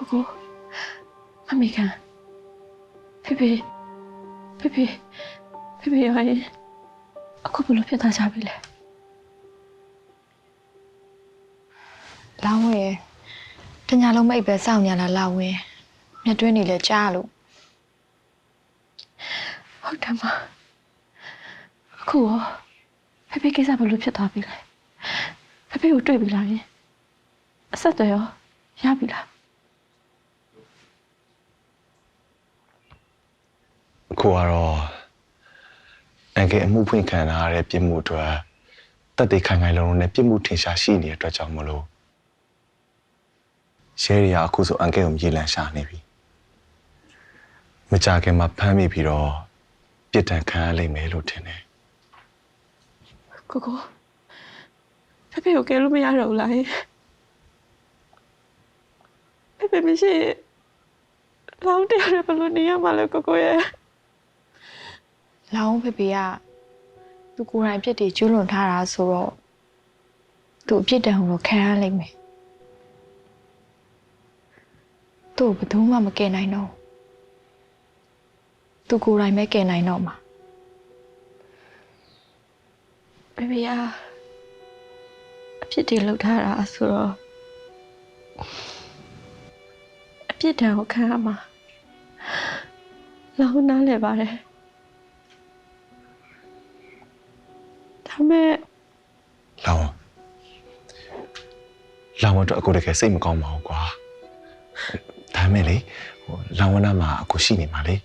ကိုကိုအမေကန်ဖေဖေဖေဖေဖေဖေရောရင်အခုဘယ်လိုဖြစ်သွားကြပြီလဲလောင်းဝဲတညာလုံးမိတ်ပဲစောင့်ညာလာလာဝဲမြတ်တွင်းနေလဲကြားလို့ဟုတ်တယ်မအခုရောဖေဖေကိစ္စဘယ်လိုဖြစ်သွားပြီလဲဖေဖေကိုတွေ့ပြီလားယင်အဆက်အသွယ်ရောရပြီလား ခုကတော့အငယ်အမှုဖွင့်ခံရတဲ့ပြစ်မှုအတွက်တက်တေခိုင်ခိုင်လုံးလုံးနဲ့ပြစ်မှုထင်ရှားရှိနေတဲ့အတွက်ကြောင့်မလို့ရှယ်ရီကအခုဆိုအငယ်ကိုမြေလံရှာနေပြီမကြခင်မှာဖမ်းမိပြီးတော့ပြစ်ဒဏ်ခံရလိမ့်မယ်လို့ထင်တယ်ကိုကိုဖေဖေကိုကယ်လို့မရတော့ဘူးလားယင်ဖေဖေမရှိရင်လောင်းတရားရဘယ်လိုနေရမှာလဲကိုကိုရဲ့ လောင်းဖေဖေကသူကိုယ်တိုင်အပြစ်တွေကျူးလွန်ထားတာဆိုတော့သူအပြစ်ဒဏ်ကိုခံရလိမ့်မယ်သူ့ကိုဘယ်သူမှမကယ်နိုင်တော့ဘူးသူကိုယ်တိုင်ပဲကယ်နိုင်တော့မှာဖေဖေကအဖြစ်တွေလောက်ထားတာဆိုတော့အပြစ်ဒဏ်ကိုခံရမှာလောင်းနားလဲပါတယ် ဒါပေမဲ့လောင်လောင်တော့အခုတကယ်စိတ်မကောင်းပါဘူးကွာဒါမဲ့လေဟိုလောင်ဝနာမှာအခုရှိနေမှာလေ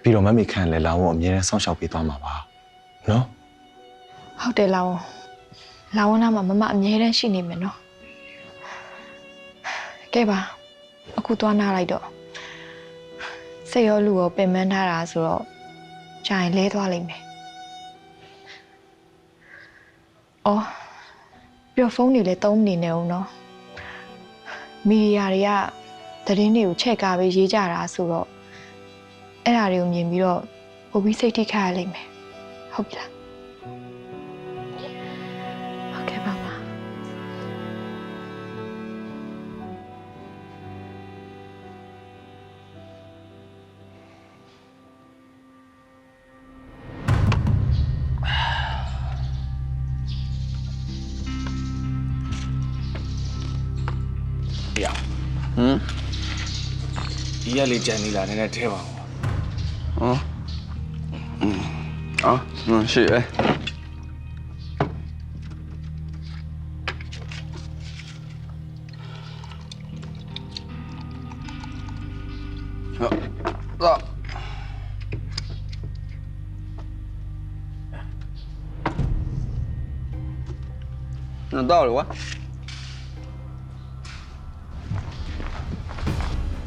ပြီးတော့မမေခန့်လည်းလောင်ကိုအမြဲတမ်းစောင့်ရှောက်ပေးသွားမှာပါနော်ဟုတ်တယ်လောင်းလောင်းနာမှာမမအမြဲတမ်းရှိနေမယ်နော်ကဲပါအခုသွားနာလိုက်တော့စိတ်ရောလူရောပင်ပန်းထားတာဆိုတော့ကြာရင်လဲသွားလိမ့်မယ် အော်ပြီးတော့ဖုန်းတွေလည်းသုံးမနေနဲ့အောင်နော်မီဒီယာတွေကသတင်းတွေကိုချက်ကားပြီးရေးကြတာဆိုတော့အဲ့ဒါတွေကိုမြင်ပြီးတော့ပိုပြီးစိတ်ထိခတ်ရလိမ့်မယ်ဟုတ်ပြီလား ဟမ်ဒီရလေးကြံနေလာနည်းနည်းထဲပါဦးဟောအော်မရှိအဲဟုတ်တော့တော့လေကွာ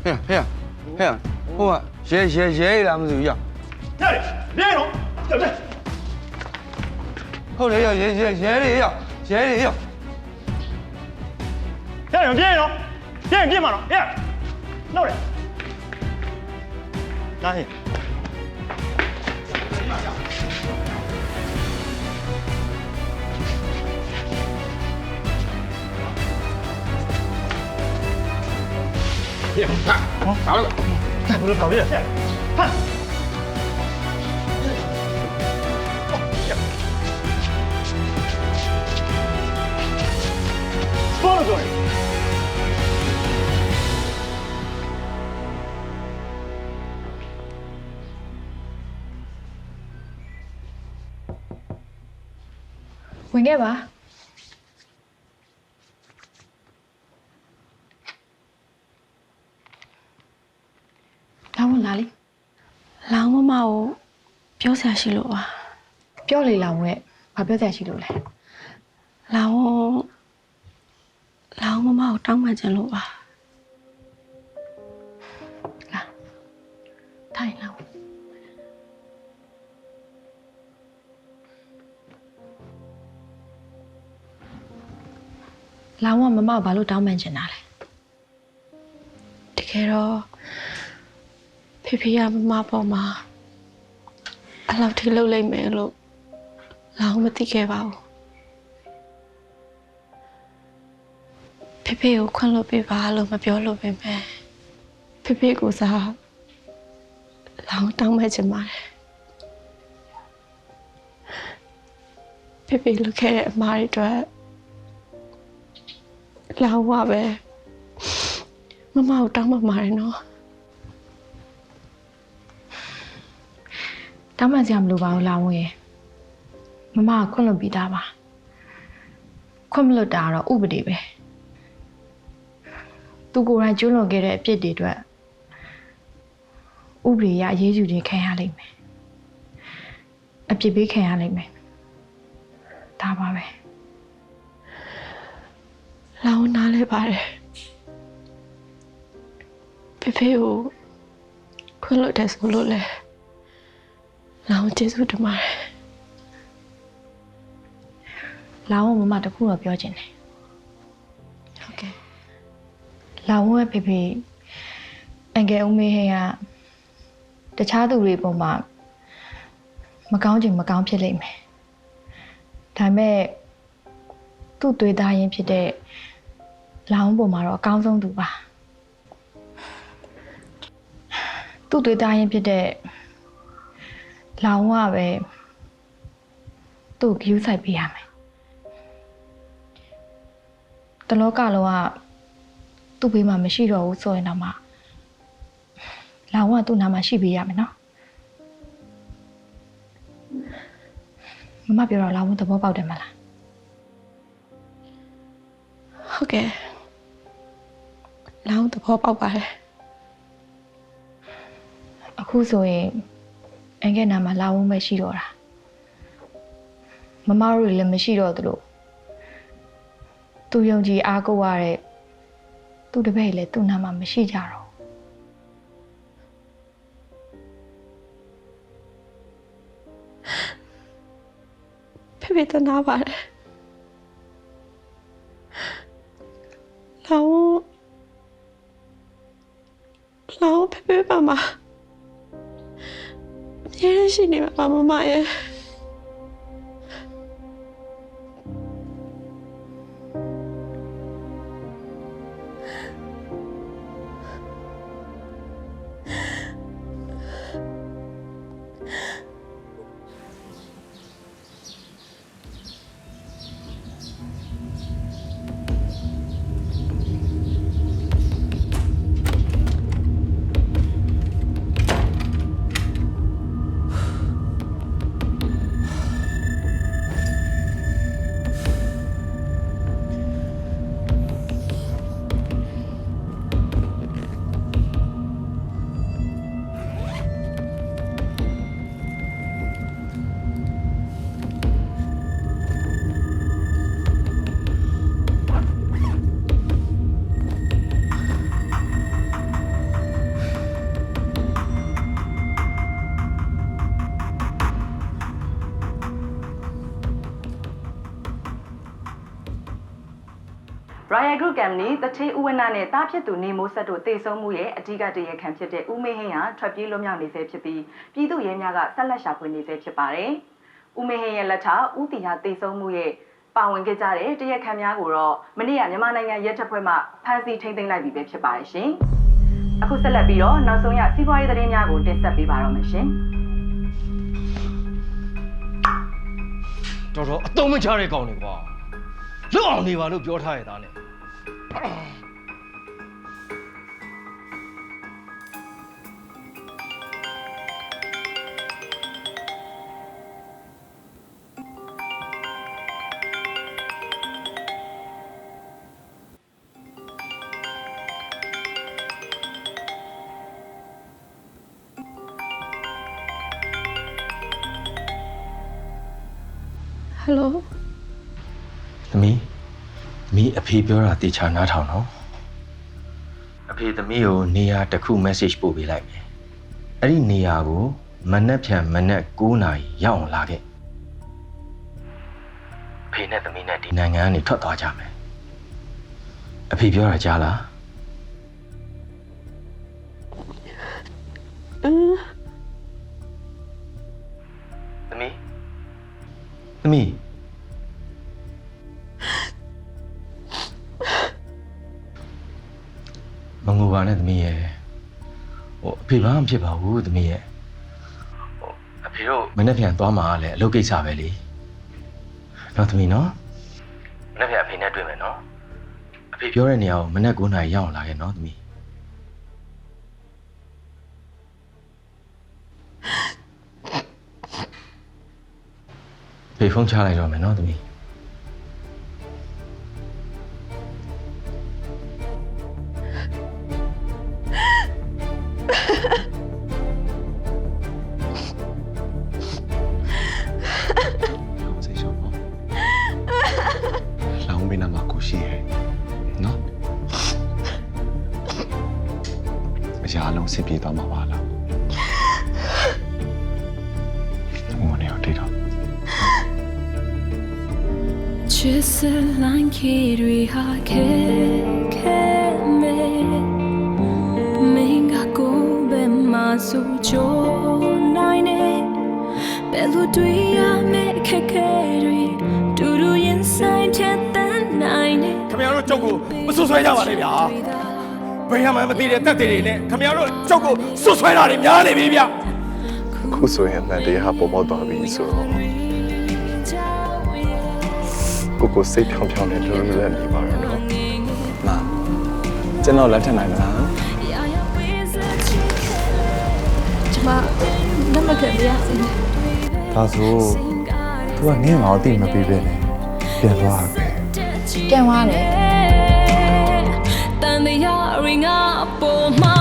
ဟဲ့ဟဲ့ဟဲ့ဟိုကရဲရဲရဲလားမသိဘူးရောက်ရဲရဲတော့ကြောက်တယ်ဟုတ်တယ်ရောက်ရဲရဲရဲတွေရောက်ရဲတွေရောက်ရဲရောပြင်းရောပြင်းပြင်းမှာတော့ရဲလောက်တယ်လာဟဲ့ 耶看拿来吧看我的小看哇呀疯了。这我应该玩 ဆိုရင်ဝင်ခဲ့ပါလာဝင်လာလေလောင်းမမကိုပြောစရာရှိလို့ပါပြောလေလာဝင်ဘာပြောစရာရှိလို့လဲလောင်းလောင်းမမကိုတောင်းပန်ချင်လို့ပါလာထိုင်လာဝင်လာဝင်မမကိုဘာလို့တောင်းပန်ချင်တာလဲတကယ်တော့ ဖေဖေရမမပေါ်မှာအလောက်ထိလှုပ်လိုက်မယ်လို့လောင်းမသိခဲ့ပါဘူးဖဖေဖေကိုခွင့်လွှတ်ပေးပါလို့မပြောလို့ပဲမဲ့ဖေဖေကိုစားလောင်းတောင်းမဲ့ချင်ပါတယ်ဖေဖေလုပ်ခဲ့တဲ့အမှားတွေအတွက်လောင်းဝပဲမမကိုတောင်းမှမှာတယ်နော် တောင်းပန်စရာမလိုပါဘူးလာဝင်ရယ်မမကခွင့်လွတ်ပြီးသားပါခွင့်မလွတ်တာကတော့ဥပဒေပဲသူကိုယ်တိုင်ကျွလွန်ခဲ့တဲ့အပြစ်တွေအတွက်ဥပဒေရအရေးယူခြင်းခံရလိမ့်မယ်အပြစ်ပေးခံရလိမ့်မယ်ဒါပါပဲလောင်းနားလဲပါတယ်ဖေဖေကိုခွင့်လွှတ်တယ်ဆိုလို့လဲ လောင်းကျေးဇူးတင်ပါတယ်လာဝင်မမတခုတော့ပြောချင်တယ်ဟုတ်ကဲ့လာဝင်ရဲ့ဖေဖေအန်ကယ်ဦးမေးဟင်းကတခြားသူတွေပုံမှာမကောင်းချင်မကောင်းဖြစ်လိမ့်မယ်ဒါပေမဲ့သူ့သွေးသားရင်ဖြစ်တဲ့လာဝင်ပုံမှာတော့အကောင်းဆုံးသူပါသူ့သွေးသားရင်ဖြစ်တဲ့ လာဝင်ကပဲသူ့ကိုဂယူးဆိုင်ပေးရမယ်တလောကလုံးကသူ့ဘေးမှာမရှိတော့ဘူးဆိုရင်တော့မှလောင်ဝသူ့နာမှာရှိပေးရမယ်နော်မမပြောတော့လောင်ဝသဘောပေါက်တယ်မလားဟုတ်ကဲ့လောင်းသဘောပေါက်ပါတယ်အခုဆိုရင် အင်္ဂနာမှာလောင်ဝပဲရှိတော့တာမမတို့လည်းမရှိတော့သလိုသူယုံကြည်အားကိုးရတဲ့သူ့တပည့်လည်းသူ့နာမှာမရှိကြတော့ဘူးဖေဖေတနာပါတယ်လောင်းလောင်းဖေဖေ ပါမအမြဲတမ်းရှိနေမှာပါမမရဲ့ Royal Group Company တထေးဦးဝနနဲ့တားဖြစ်သူနေမိုးဆက်တို့တေဆုံးမှုရဲ့အဓိကတရခံဖြစ်တဲ့ဦးမေဟင်းဟာထွက်ပြေးလွတ်မြောက်နေဆဲဖြစ်ပြီးပြည်သူရဲများကဆက်လက်ရှာဖွေနေဆဲဖြစ်ပါတယ်။ဦးမေဟင်းရဲ့လက်ထဦးတီဟာတေဆုံးမှုရဲ့ပါဝင်ခဲ့ကြတဲ့တရခံများကိုတော့မနေ့ကမြန်မာနိုင်ငံရဲတပ်ဖွဲ့မှဖမ်းဆီးထိန်းသိမ်းလိုက်ပြီပဲဖြစ်ပါတယ်ရှင်။အခုဆက်လက်ပြီးတော့နောက်ဆုံးရစီးပွားရေးသတင်းများကိုတင်ဆက်ပေးပါတော့မယ်ရှင်။တော်တော်အတုံးမချတဲ့ကောင်တွေကွာလွတ်အောင်နေပါလို့ပြောထားရတာနဲ့ ဟယ်လိုသ မီးသမီးအဖေပြောတာတေချာနားထောင်နော်အဖေသမီးကိုနေရာတစ်ခု message ပို့ပေးလိုက်မယ်အဲ့ဒီနေရာကိုမနက်ဖြန်မနက်9နာရီရောက်အောင်လာခဲ့အဖေနဲ့သမီးနဲ့ဒီနိုင်ငံကနေထွက်သွားကြမယ်အဖေပြောတာကြားလားအင်းသမီးသမီး ဖေဘာမှမဖြစ်ပါဘူးသမီးရဲ့ဟိုအဖေတို့မနေ့ပြန်သွားမှာလည်းအလုပ်ကိစ္စပဲလေနော်သမီးနော်မနေ့ပြန်အဖေနဲ့တွေ့မယ်နော်အဖေပြောတဲ့နေရာကိုမနေ့9နာရီရောက်လာခဲ့နော်သမီးဖေဖုန်းချလိုက်တော့မယ်နော်သမီး အရာအလုံးစစ်ပြေးသွားမှာပါလားဟိုနေရာတိတော့ချစ်စလန်ခေရီဟာခဲခဲမဲမင်းကကိုပဲမဆူချိုနိုင်နေဘယ်လိုတွေ့ရမယ့်ခက်ခဲတွေတူတူရင်ဆိုင်ဖြတ်တန်းနိုင်နေခင်ဗျားတို့ကြောက်ကိုမဆွဆွဲကြပါနဲ့ဗျာ ဘယ်မှမသိတဲ့တက်တွေနဲ့ခင်ဗျားတို့ကြောက်ကိုဆွဆွဲတာတွေများနေပြီဗျခုဆိုရင်အမှန်တရားပေါ်ပေါက်သွားပြီဆိုတော့ကိုကိုစိတ်ဖြောင်းဖြောင်းနဲ့လွယ်လွယ်နေပါတော့နော်မကျွန်တော်လက်ထပ်နိုင်မလားကျမလက်မခံမရစီဒါဆိုသူကငင်းငေါ့တိမပေးပဲနဲ့ပြန်သွားပဲပြန်သွားတယ်တန် တရားရင်